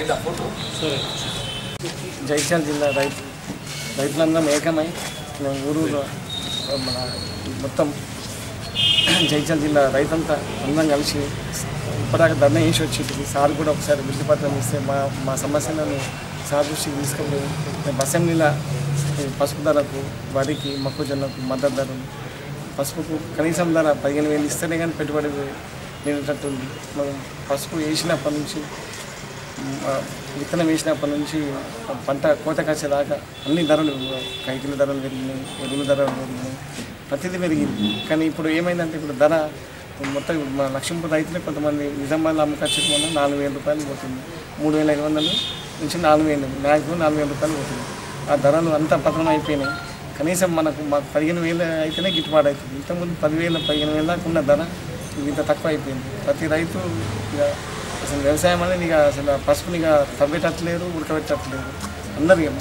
సరే. జిల్లా రైతు రైతులందరం ఏకమై మేము ఊరూరు మన మొత్తం జైత్యాల జిల్లా రైతంతా అందరం కలిసి ఇప్పటిదాకా ధర్నా చేసి వచ్చి సార్ కూడా ఒకసారి విద్యుపత్రం ఇస్తే మా మా సమస్యలను సార్ దృష్టికి తీసుకెళ్ళి మేము అసెంబ్లీలో పసుపు ధరకు వరికి మొక్కజొన్నకు మద్దతు ధరలు పసుపుకు కనీసం ధర పదిహేను వేలు ఇస్తేనే కానీ పెట్టుబడి లేనట్టుంది మనం పసుపు వేసినప్పటి నుంచి విత్తనం వేసినప్పటి నుంచి పంట కోత కాసేదాకా అన్ని ధరలు కైకిల ధరలు పెరిగినాయి ఎరువుల ధరలు పెరిగినాయి. ప్రతిదీ పెరిగింది. కానీ ఇప్పుడు ఏమైందంటే ఇప్పుడు ధర మొత్తం మా లక్ష్మీపూర్ రైతులే కొంతమంది నిజామాబాద్లో అమ్మకచ్చడం వల్ల నాలుగు వేల రూపాయలు పోతుంది. మూడు వేల ఐదు వందలు నుంచి నాలుగు వేలు మ్యాక్సిమం నాలుగు వేల రూపాయలు పోతుంది. ఆ ధరలు అంతా పతనం అయిపోయినాయి. కనీసం మనకు మాకు పదిహేను వేలు అయితేనే గిట్టుబాటు అవుతుంది. ఇంతకుముందు పదివేల పదిహేను వేల దాకా ఉన్న ధర ఇంత తక్కువ అయిపోయింది. ప్రతి రైతు ఇక అసలు వ్యవసాయం అనేది ఇక అసలు పసుపుని ఇక తవ్వేటట్లేరు ఉడకబెట్టట్లేరు అందరు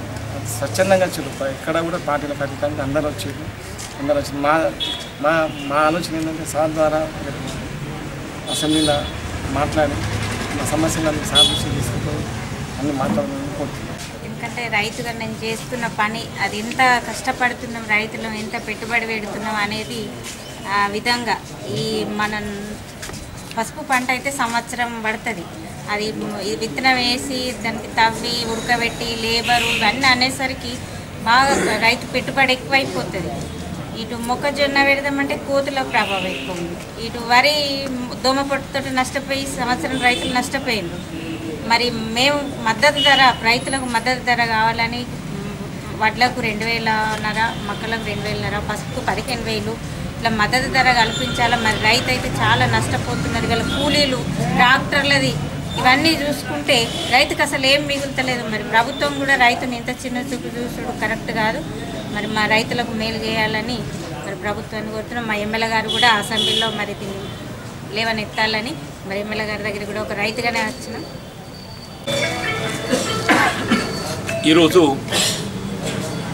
స్వచ్ఛందంగా వచ్చారు. ఎక్కడ కూడా పార్టీల అతీతంగా అందరు వచ్చారు. అందరూ వచ్చి మా మా మా ఆలోచన ఏంటంటే సార్ ద్వారా అసెంబ్లీలో మాట్లాడి మా సమస్యలను సార్ దృష్టికి తీసుకుంటూ అన్ని మాట్లాడాలని కోరుతున్నాం. ఎందుకంటే రైతుగా నేను చేస్తున్న పని అది ఎంత కష్టపడుతున్నాం రైతులు ఎంత పెట్టుబడి పెడుతున్నాం అనేది ఆ విధంగా ఈ మన పసుపు పంట అయితే సంవత్సరం పడుతుంది. అది విత్తనం వేసి దానికి తవ్వి ఉడకబెట్టి లేబరు ఇవన్నీ అనేసరికి బాగా రైతు పెట్టుబడి ఎక్కువైపోతుంది. ఇటు మొక్కజొన్న పెడదామంటే కోతుల ప్రభావం ఎక్కువ ఉంది ఇటు వరి దోమ పొట్టుతో నష్టపోయి సంవత్సరం రైతులు నష్టపోయిండ్రు. మరి మేము మద్దతు ధర రైతులకు మద్దతు ధర కావాలని వడ్లకు రెండు వేలన్నర మొక్కలకు రెండు వేలన్నర పసుపుకు పదిహేను వేలు ఇట్లా మద్దతు ధర కల్పించాలా? మరి రైతు అయితే చాలా నష్టపోతున్నారు వీళ్ళ కూలీలు ట్రాక్టర్లది ఇవన్నీ చూసుకుంటే రైతుకు అసలు ఏం మిగులుతలేదు. మరి ప్రభుత్వం కూడా రైతుని ఇంత చిన్న చూపు చూసుడు కరెక్ట్ కాదు. మరి మా రైతులకు మేలు చేయాలని మరి ప్రభుత్వాన్ని కోరుతున్నాం. మా ఎమ్మెల్యే గారు కూడా అసెంబ్లీలో మరి దీన్ని లేవనెత్తాలని మరి ఎమ్మెల్యే గారి దగ్గర కూడా ఒక రైతుగానే వచ్చినాం. ఈరోజు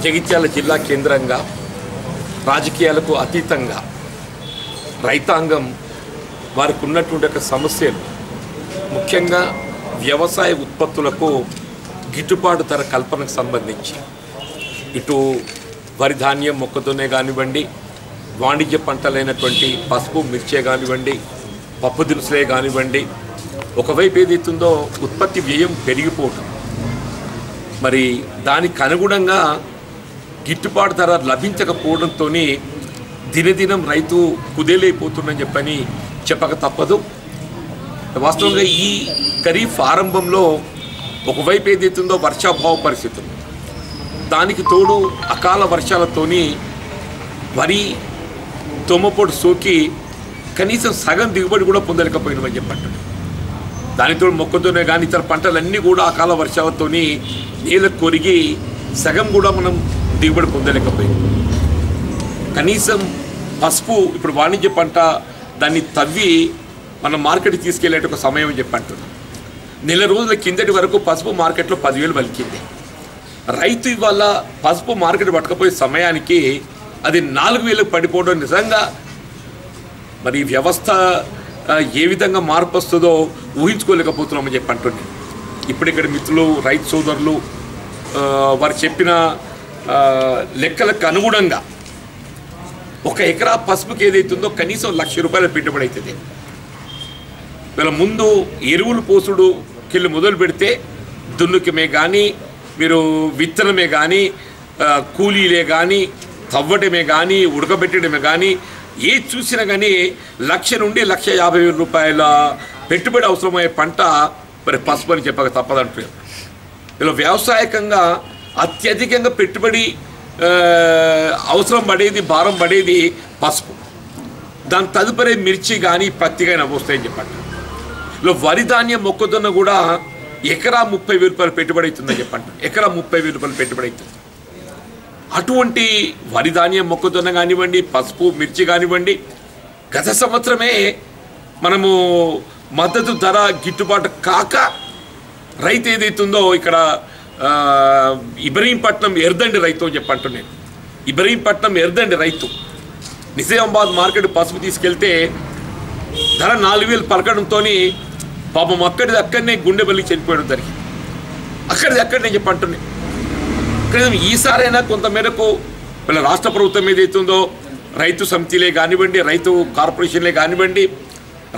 జగిత్యాల జిల్లా కేంద్రంగా రాజకీయాలకు అతీతంగా రైతాంగం వారికి ఉన్నటువంటి ఒక సమస్యలు. ముఖ్యంగా వ్యవసాయ ఉత్పత్తులకు గిట్టుబాటు ధర కల్పనకు సంబంధించి. ఇటు వరి ధాన్యం మొక్కజొన్నే కానివ్వండి వాణిజ్య పంటలైనటువంటి పసుపు మిర్చే కానివ్వండి పప్పు దినుసులే కానివ్వండి ఒకవైపు ఏదైతుందో ఉత్పత్తి వ్యయం పెరిగిపోవటం. మరి దానికి అనుగుణంగా గిట్టుబాటు ధర లభించకపోవడంతో దినదినం రైతు కుదేలైపోతుందని చెప్పని చెప్పక తప్పదు. వాస్తవంగా ఈ ఖరీఫ్ ఆరంభంలో ఒకవైపు ఏదైతుందో వర్షాభావ పరిస్థితులు దానికి తోడు అకాల వర్షాలతోని వరి తొమ్మపోటు సోకి కనీసం సగం దిగుబడి కూడా పొందలేకపోయినమని చెప్పంటాడు దానితో మొక్కతోనే కానీ ఇతర పంటలన్నీ కూడా అకాల వర్షాలతోని నీళ్ళకు కొరిగి సగం కూడా మనం దిగుబడి పొందలేకపోయింది. కనీసం పసుపు ఇప్పుడు వాణిజ్య పంట దాన్ని తవ్వి మనం మార్కెట్కి తీసుకెళ్ళే ఒక సమయం అని చెప్పి అంటున్నాం. నెల రోజుల కిందటి వరకు పసుపు మార్కెట్లో పదివేలు పలికింది. రైతు ఇవాళ పసుపు మార్కెట్ పట్టకపోయే సమయానికి అది నాలుగు వేలకు పడిపోవడం నిజంగా మరి వ్యవస్థ ఏ విధంగా మార్పు వస్తుందో ఊహించుకోలేకపోతున్నామని చెప్పి అంటుంది. ఇప్పుడు ఇక్కడ మిత్రులు రైతు సోదరులు వారు చెప్పిన లెక్కలకు అనుగుణంగా ఒక ఎకరా పసుపుకి ఏదైతుందో కనీసం లక్ష రూపాయల పెట్టుబడి అవుతుంది వీళ్ళ ముందు ఎరువులు పోసుడు కెళ్ళి మొదలు పెడితే దున్నుకమే కానీ మీరు విత్తనమే కానీ కూలీలే కానీ తవ్వటమే కానీ ఉడకబెట్టడమే కానీ ఏది చూసినా కానీ లక్ష నుండి లక్ష యాభై వేల రూపాయల పెట్టుబడి అవసరమయ్యే పంట మరి పసుపు అని చెప్పక తప్పదంటున్నారు ఇలా వ్యవసాయకంగా అత్యధికంగా పెట్టుబడి అవసరం పడేది భారం పడేది పసుపు. దాని తదుపరి మిర్చి కానీ పత్తి కానీ వస్తాయని చెప్పండి. ఇలా వరి ధాన్యం మొక్కజొన్న కూడా ఎకరా ముప్పై వేల రూపాయలు పెట్టుబడి అవుతుందని చెప్పండి. ఎకరా ముప్పై వేల రూపాయలు పెట్టుబడి అవుతుంది. అటువంటి వరి ధాన్యం మొక్కజొన్న కానివ్వండి పసుపు మిర్చి కానివ్వండి గత సంవత్సరమే మనము మద్దతు ధర గిట్టుబాటు కాక రైతు ఏదైతుందో ఇక్కడ ఇబ్రహీంపట్నం ఎర్దండి రైతు అని చెప్పంటున్నాను ఇబ్రహీంపట్నం ఎర్దండి రైతు. నిజామాబాద్ మార్కెట్ పసుపు తీసుకెళ్తే ధర నాలుగు వేలు పలకడంతో పాపం అక్కడిది అక్కడనే గుండె బలికి చనిపోయడం జరిగింది. అక్కడిది అక్కడనే చెప్పంటున్నాయి కనీసం ఈసారైనా కొంతమేరకు వీళ్ళ రాష్ట్ర ప్రభుత్వం ఏదైతుందో రైతు సమితిలే కానివ్వండి రైతు కార్పొరేషన్లే కానివ్వండి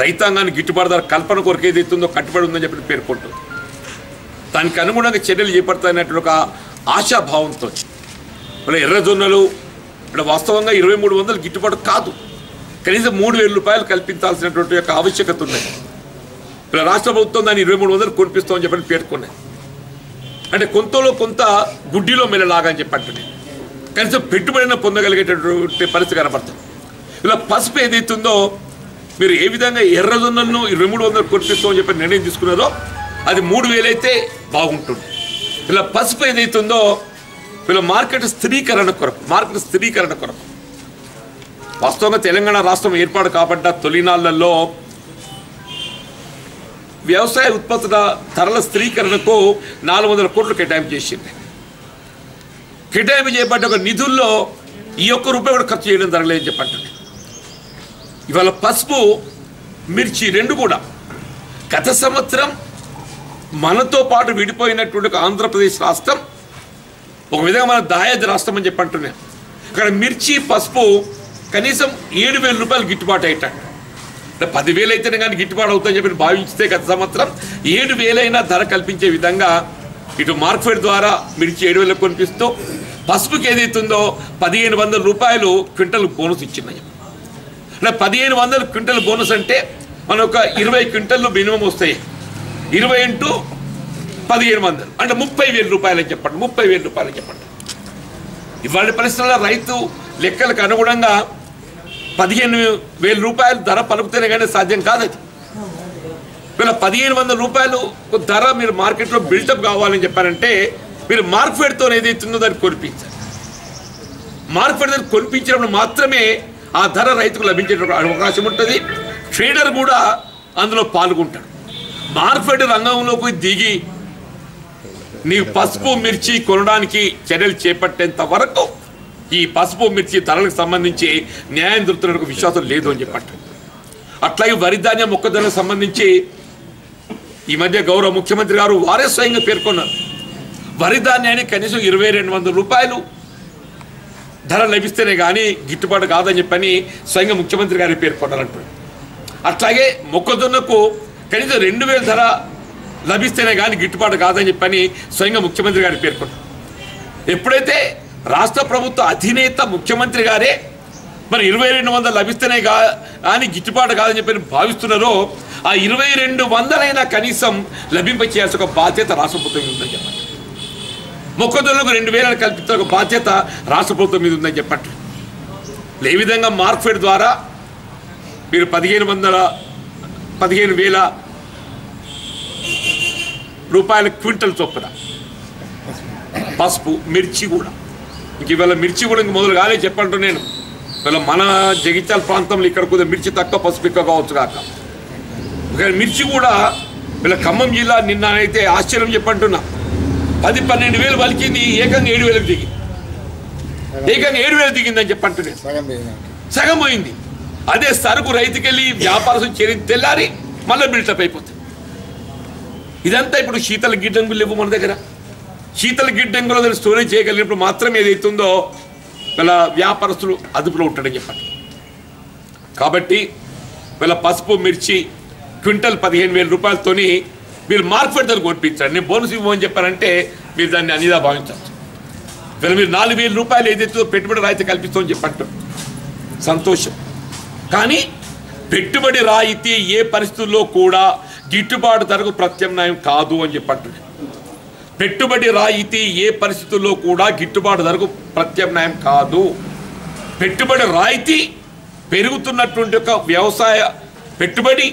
రైతాంగాన్ని గిట్టుబాటు ధర కల్పన కొరకు ఏదైతుందో కట్టుబడి ఉందని చెప్పి పేర్కొంటుంది. దానికి అనుగుణంగా చర్యలు చేపడతాయన్నటువంటి ఒక ఆశాభావంతో మన ఎర్రజొన్నలు ఇక్కడ వాస్తవంగా ఇరవై మూడు వందలు గిట్టుబాటు కాదు. కనీసం మూడు వేల రూపాయలు కల్పించాల్సినటువంటి యొక్క ఆవశ్యకత ఉన్నాయి ఇలా రాష్ట్ర ప్రభుత్వం దాన్ని ఇరవై మూడు వందలు కొనిపిస్తామని చెప్పని పేర్కొన్నాయి. అంటే కొంతలో కొంత గుడ్డిలో మెల్లలాగా అని చెప్పి కనీసం పెట్టుబడిన పొందగలిగేటటువంటి పరిస్థితి కనపడుతుంది. ఇలా పసుపు ఏదైతుందో మీరు ఏ విధంగా ఎర్రజొన్నలను ఇరవై మూడు వందలు కొనిపిస్తామని చెప్పి నిర్ణయం తీసుకున్నారో అది మూడు వేలైతే బాగుంటుంది. ఇలా పసుపు ఏదైతుందో వీళ్ళ మార్కెట్ స్థిరీకరణ కొరకు మార్కెట్ స్థిరీకరణ కొరకు. వాస్తవంగా తెలంగాణ రాష్ట్రం ఏర్పాటు కాబట్ట తొలినాళ్ళలో వ్యవసాయ ఉత్పత్తుల ధరల స్థిరీకరణకు నాలుగు వందల కోట్లు కేటాయింపు చేసింది. కేటాయింపు చేయబడ్డ ఒక నిధుల్లో ఈ ఒక్క రూపాయి కూడా ఖర్చు చేయడం జరగలేదని చెప్పండి ఇవాళ పసుపు మిర్చి రెండు కూడా గత సంవత్సరం మనతో పాటు విడిపోయినటువంటి ఆంధ్రప్రదేశ్ రాష్ట్రం ఒక విధంగా మన దాయాది రాష్ట్రం అని చెప్పి అంటున్నాం. మిర్చి పసుపు కనీసం ఏడు వేల రూపాయలు గిట్టుబాటు అయ్యేటట్టు అంటే పదివేలు అయితేనే కానీ గిట్టుబాటు అవుతుందని చెప్పి భావించితే గత సంవత్సరం ఏడు వేలైనా ధర కల్పించే విధంగా ఇటు మార్కెట్ ద్వారా మిర్చి ఏడు వేలకు కొనిపిస్తూ పసుపుకి ఏదైతుందో పదిహేను వందల రూపాయలు క్వింటల్ బోనస్ ఇచ్చినాయి అంటే పదిహేను వందల క్వింటల్ బోనస్ అంటే మన ఒక ఇరవై క్వింటల్లు మినిమం వస్తాయి. ఇరవై ఇంటూ పదిహేను వందలు. అంటే ముప్పై వేల రూపాయలు అని చెప్పండి ముప్పై వేల రూపాయలు అని చెప్పండి. ఇవాళ పరిస్థితుల్లో రైతు లెక్కలకు అనుగుణంగా పదిహేను వేల రూపాయలు ధర పలుకుతేనే కానీ సాధ్యం కాదు అది. వీళ్ళ పదిహేను వందల రూపాయలు ధర మీరు మార్కెట్లో బిల్డప్ కావాలని చెప్పారంటే మీరు మార్కెట్తో ఏదైతుందో దాన్ని కొనిపించాలి. మార్కెట్ దాన్ని కొనిపించినప్పుడు మాత్రమే ఆ ధర రైతుకు లభించేటువంటి అవకాశం ఉంటుంది. ట్రేడర్ కూడా అందులో పాల్గొంటాడు. మార్కెట్ రంగంలోకి దిగి నీ పసుపు మిర్చి కొనడానికి చర్యలు చేపట్టేంత వరకు ఈ పసుపు మిర్చి ధరలకు సంబంధించి న్యాయం దొరుకుతున్న విశ్వాసం లేదు అని చెప్పట్టు అట్లాగే వరి ధాన్యం మొక్కజొన్నకు సంబంధించి ఈ మధ్య గౌరవ ముఖ్యమంత్రి గారు వారే స్వయంగా పేర్కొన్నారు వరిధాన్యానికి కనీసం ఇరవై రెండు వందల రూపాయలు ధర లభిస్తేనే కానీ గిట్టుబాటు కాదని చెప్పని స్వయంగా ముఖ్యమంత్రి గారు పేర్కొన్నారంటారు అట్లాగే మొక్కజొన్నకు కనీసం రెండు వేల ధర లభిస్తేనే కానీ గిట్టుబాటు కాదని చెప్పని స్వయంగా ముఖ్యమంత్రి గారు పేర్కొన్నారు. ఎప్పుడైతే రాష్ట్ర ప్రభుత్వ అధినేత ముఖ్యమంత్రి గారే మరి ఇరవై రెండు వందలు లభిస్తేనే కా కానీ గిట్టుబాటు కాదని చెప్పి భావిస్తున్నారో ఆ ఇరవై రెండు వందలైనా కనీసం లభింప చేయాల్సిన ఒక బాధ్యత రాష్ట్ర ప్రభుత్వం మీద ఉందని చెప్పండి. మొక్కజొన్నకు రెండు వేలను కల్పించిన ఒక బాధ్యత రాష్ట్ర ప్రభుత్వం మీద ఉందని చెప్పండి. ఏ విధంగా మార్క్ఫెడ్ ద్వారా మీరు పదిహేను వందల పదిహేను వేల రూపాయల క్వింటల్ చొప్పున. పసుపు మిర్చి కూడా. ఇంక ఇవాళ మిర్చి కూడా ఇంక మొదలు కాలే చెప్పంటూ నేను. ఇవాళ మన జగిత్యాల ప్రాంతంలో ఇక్కడ కొద్దిగా మిర్చి తక్కువ పసుపు ఎక్కువ కావచ్చు కాక. కానీ మిర్చి కూడా వీళ్ళ ఖమ్మం జిల్లా నిన్న అయితే ఆశ్చర్యం చెప్పంటున్నా. పది పన్నెండు వేలు వలికింది ఏకంగా ఏడు వేలకు దిగి. ఏకంగా ఏడు వేలు దిగిందని చెప్పంటున్నాను సగం పోయింది. అదే సరుకు రైతుకెళ్ళి వ్యాపారం చేరి తెల్లారి మళ్ళీ బిల్టప్ అయిపోతుంది ఇదంతా ఇప్పుడు శీతల గిడ్డంగులు లేవు మన దగ్గర. శీతల గిడ్డంగులో దాన్ని స్టోరేజ్ చేయగలిగినప్పుడు మాత్రం ఏదైతుందో వీళ్ళ వ్యాపారస్తులు అదుపులో ఉంటాడని చెప్పండి. కాబట్టి వీళ్ళ పసుపు మిర్చి క్వింటల్ పదిహేను వేల రూపాయలతోని మీరు మార్కెట్ ధరకు కొనిపించండి నేను బోనస్ ఇవ్వమని చెప్పారంటే మీరు దాన్ని అనిదా భావించవచ్చు. వీళ్ళ మీరు నాలుగు వేల రూపాయలు ఏదైతే పెట్టుబడి రాయితీ కల్పిస్తామని చెప్పంటారు సంతోషం. కానీ పెట్టుబడి రాయితీ ఏ పరిస్థితుల్లో కూడా గిట్టుబాటు ధరకు ప్రత్యామ్నాయం కాదు అని చెప్పండి పెట్టుబడి రాయితీ ఏ పరిస్థితుల్లో కూడా గిట్టుబాటు ధరకు ప్రత్యామ్నాయం కాదు. పెట్టుబడి రాయితీ పెరుగుతున్నటువంటి ఒక వ్యవసాయ పెట్టుబడి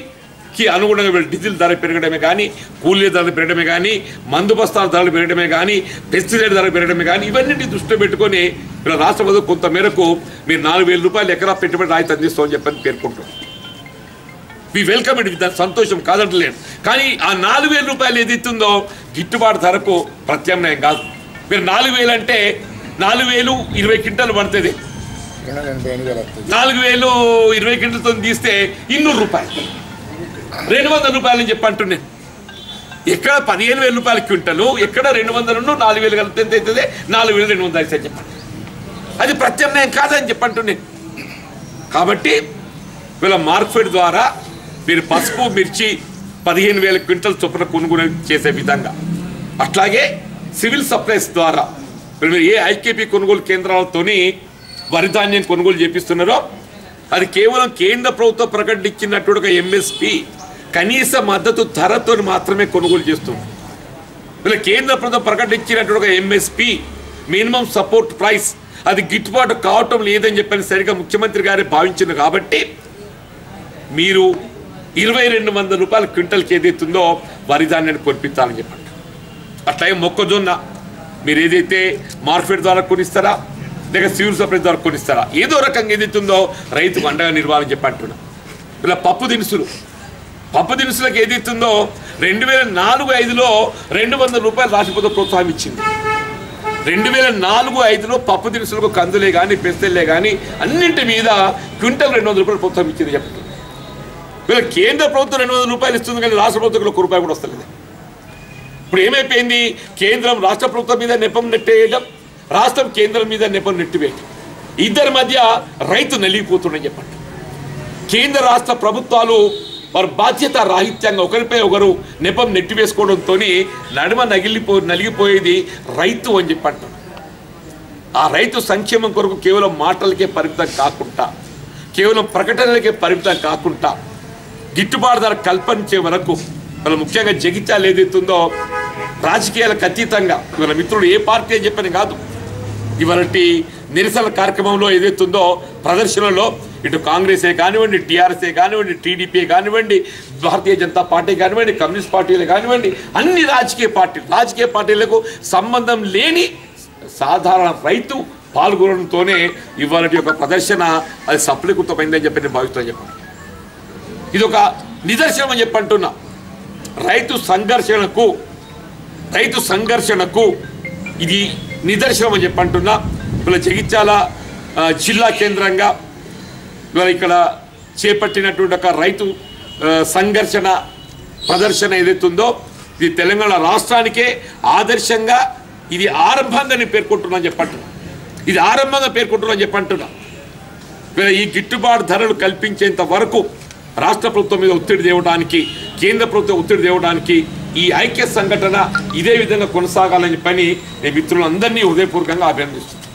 పెట్టుబడికి అనుగుణంగా డీజిల్ ధర పెరగడమే కానీ కూలీ ధరలు పెరగడమే కానీ మందు బస్తాల ధరలు పెరగడమే కానీ పెస్టిసైడ్ ధరలు పెరగడమే కానీ ఇవన్నీ దృష్టిలో పెట్టుకొని వీళ్ళ రాష్ట్ర ప్రభుత్వం కొంత మేరకు మీరు నాలుగు వేల రూపాయలు ఎకరా పెట్టుబడి రాయితీ అందిస్తామని చెప్పని పేర్కొంటాం. వి వెల్కమ్ ఇట్ విత్ సంతోషం కాదంటలేను కానీ ఆ నాలుగు వేల రూపాయలు ఏదైతుందో గిట్టుబాటు ధరకు ప్రత్యామ్నాయం కాదు. మీరు నాలుగు వేలు అంటే నాలుగు వేలు ఇరవై క్వింటాలు పడుతుంది. నాలుగు వేలు ఇరవై గంటలతో తీస్తే ఇన్నూరు రూపాయలు. రెండు వందల రూపాయలు అని చెప్పి అంటున్నాను ఎక్కడ పదిహేను వేల రూపాయల క్వింటలు ఎక్కడ రెండు వందలు నాలుగు వేలు కలిపితే ఎంత అవుతుంది? నాలుగు వేలు రెండు వందలు అవుతుంది చెప్పండి. అది ప్రత్యామ్నాయం కాదని చెప్పంటున్నాను కాబట్టి వీళ్ళ మార్కెట్ ద్వారా మీరు పసుపు మిర్చి పదిహేను వేల క్వింటల్ చొప్పున కొనుగోలు చేసే విధంగా. అట్లాగే సివిల్ సప్లైస్ ద్వారా మీరు ఏ ఐకేపీ కొనుగోలు కేంద్రాలతోని వరి ధాన్యం కొనుగోలు చేపిస్తున్నారో అది కేవలం కేంద్ర ప్రభుత్వం ప్రకటించినటువంటి ఒక ఎంఎస్పి కనీస మద్దతు ధరతో మాత్రమే కొనుగోలు చేస్తుంది. ఇలా కేంద్ర ప్రభుత్వం ప్రకటించినటువంటి ఒక ఎంఎస్పి మినిమం సపోర్ట్ ప్రైస్ అది గిట్టుబాటు కావటం లేదని చెప్పని సరిగా ముఖ్యమంత్రి గారే భావించింది కాబట్టి మీరు ఇరవై రెండు వందల రూపాయల క్వింటల్కి ఏదైతుందో వరి ధాన్యాన్ని కొనిపించాలని చెప్పండి. అట్లాగే మొక్కజొన్న మీరు ఏదైతే మార్కెట్ ద్వారా కొనిస్తారా లేక సివిల్ సప్లైస్ ద్వారా కొనిస్తారా ఏదో రకంగా ఏదైతుందో రైతుకు అండగా నిర్వాహం చెప్పి అంటున్నా. ఇలా పప్పు దినుసులు. పప్పు దినుసులకు ఏదైతుందో రెండు వేల నాలుగు ఐదులో రెండు వందల రూపాయలు రాష్ట్రపతి ప్రోత్సాహం ఇచ్చింది. రెండు వేల నాలుగు ఐదులో పప్పు దినుసులకు కందులే కానీ పెస్తలే కానీ అన్నింటి మీద క్వింటల్ రెండు వందల రూపాయలు ప్రోత్సాహం ఇచ్చింది చెప్పండి. వీళ్ళ కేంద్ర ప్రభుత్వం రెండు వందల రూపాయలు ఇస్తుంది కానీ రాష్ట్ర ప్రభుత్వం ఒక రూపాయి కూడా వస్తలేదు. ఇప్పుడు ఏమైపోయింది? కేంద్రం రాష్ట్ర ప్రభుత్వం మీద నెపం నెట్టేయడం. రాష్ట్రం కేంద్రం మీద నెపం నెట్టివేయటం. ఇద్దరి మధ్య రైతు నలిగిపోతుండని చెప్పండి. కేంద్ర రాష్ట్ర ప్రభుత్వాలు వారు బాధ్యత రాహిత్యంగా ఒకరిపై ఒకరు నెపం నెట్టివేసుకోవడంతో నడుమ నగిలిపో నలిగిపోయేది రైతు అని చెప్పి ఆ రైతు సంక్షేమం కొరకు కేవలం మాటలకే పరిమితం కాకుండా కేవలం ప్రకటనలకే పరిమితం కాకుండా గిట్టుబాటు ధర కల్పించే వరకు మన ముఖ్యంగా జగిత్యాలు ఏదైతుందో రాజకీయాలకు అతీతంగా మన మిత్రుడు ఏ పార్టీ అని చెప్పని కాదు. ఇవాళ నిరసన కార్యక్రమంలో ఏదైతుందో ప్రదర్శనలో ఇటు కాంగ్రెసే కానివ్వండి టీఆర్ఎస్ఏ కానివ్వండి టీడీపీ కానివ్వండి భారతీయ జనతా పార్టీ కానివ్వండి కమ్యూనిస్ట్ పార్టీలు కానివ్వండి అన్ని రాజకీయ పార్టీలు రాజకీయ పార్టీలకు సంబంధం లేని సాధారణ రైతు పాల్గొనడంతోనే ఇవాళ యొక్క ప్రదర్శన అది సఫలీకృతమైందని చెప్పి నేను భావిస్తాను చెప్పండి ఇది ఒక నిదర్శనం అని చెప్పి అంటున్నా. రైతు సంఘర్షణకు రైతు సంఘర్షణకు ఇది నిదర్శనం అని చెప్పంటున్నా. ఇలా ఇవాళ జగిత్యాల జిల్లా కేంద్రంగా ఇవాళ ఇక్కడ చేపట్టినటువంటి ఒక రైతు సంఘర్షణ ప్రదర్శన ఏదైతుందో ఇది తెలంగాణ రాష్ట్రానికే ఆదర్శంగా ఇది ఆరంభంగా నేను పేర్కొంటున్నాను చెప్పంటున్నా. ఇది ఆరంభంగా పేర్కొంటున్నాను చెప్పంటున్నా. ఈ గిట్టుబాటు ధరలు కల్పించేంత వరకు రాష్ట్ర ప్రభుత్వం మీద ఒత్తిడి తేవడానికి కేంద్ర ప్రభుత్వం ఒత్తిడి తేవడానికి ఈ ఐక్య సంఘటన ఇదే విధంగా కొనసాగాలని పని నేను మిత్రులందరినీ హృదయపూర్వకంగా అభినందిస్తున్నాను.